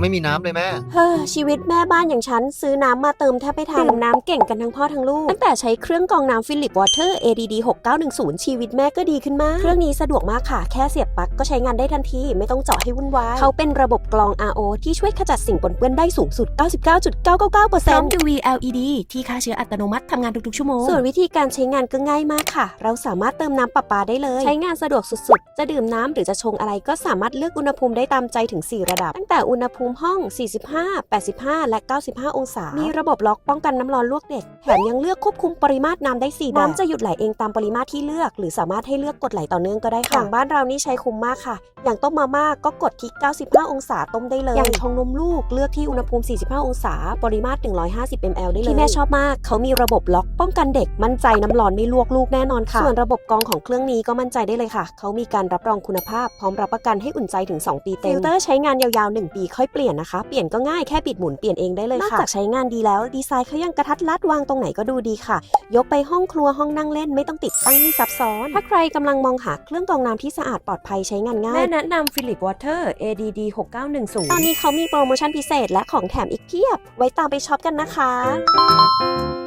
ไม่มีน้ำเลยแม่ เฮ้อชีวิตแม่บ้านอย่างฉัน ซื้อน้ำมาเติมแทบไม่ทันดื่มน้ำเก่งกันทั้งพ่อทั้งลูก ตั้งแต่ใช้เครื่องกรองน้ำฟิลิปวอเตอร์ ADD 6910 ชีวิตแม่ก็ดีขึ้นมาก เครื่องนี้สะดวกมากค่ะ แค่เสียบปลั๊กก็ใช้งานได้ทันที ไม่ต้องเจาะให้วุ่นวาย เขาเป็นระบบกรอง RO ที่ช่วยขจัดสิ่งปนเปื้อนได้สูงสุด 99.999%พร้อม UV LED ที่ฆ่าเชื้ออัตโนมัติทำงานทุกๆชั่วโมง ส่วนวิธีการใช้งานก็ง่ายมากค่ะ เราสามารถเติมน้ำประปาได้เลย ใช้งานสะดวกสุดๆ จะดื่มน้ำหรือจะชงอะไรก็สามารถเลือกอุณหภูมิได้ตามใจถึง 4 ระดับ ตั้งแต่อุณหภูมิห้อง 45 85 และ 95 องศา มีระบบล็อกป้องกันน้ำร้อนลวกเด็ก แถมยังเลือกควบคุมปริมาตรน้ำได้4แบบน้ำจะหยุดไหลเองตามปริมาตรที่เลือก หรือสามารถให้เลือกกดไหลต่อเนื่องก็ได้ค่ะอย่างบ้านเรานี่ใช้คุ้มมากค่ะ อย่างต้มมาม่าก็กดที่ 95 องศาต้มได้เลย อย่างชงนมลูกเลือกที่อุณหภูมิ 45 องศา ปริมาตร 150 ml ได้เลย ที่แม่ชอบมากเขามีระบบล็อกป้องกันเด็กมั่นใจน้ำร้อนไม่ลวกลูกแน่นอนค่ะ ส่วนระบบกรองของเครื่องนี้ก็มั่นใจได้เลยค่ะ เขามีการรับรองคุณภาพพร้อมรับประกันให้อุ่นใจถึง 2 ปีเต็มฟิลเตอร์ใช้งานยาวๆ 1 ปีค่อยเปลี่ยนนะคะ เปลี่ยนก็ง่ายแค่บิดหมุนเปลี่ยนเองได้เลยค่ะ นอกจากใช้งานดีแล้วดีไซน์เขายังกระทัดรัดวางตรงไหนก็ดูดีค่ะ ยกไปห้องครัวห้องนั่งเล่นไม่ต้องติดตั้งให้ซับซ้อน ถ้าใครกำลังมองหาเครื่องกรองน้ำที่สะอาดปลอดภัยใช้งานง่ายแม่แนะนำ Philip Water ADD 6910ตอนนี้เขามีโปรโมชั่นพิเศษและของแถมอีกเพียบ ไว้ตามไปช็อปกันนะคะ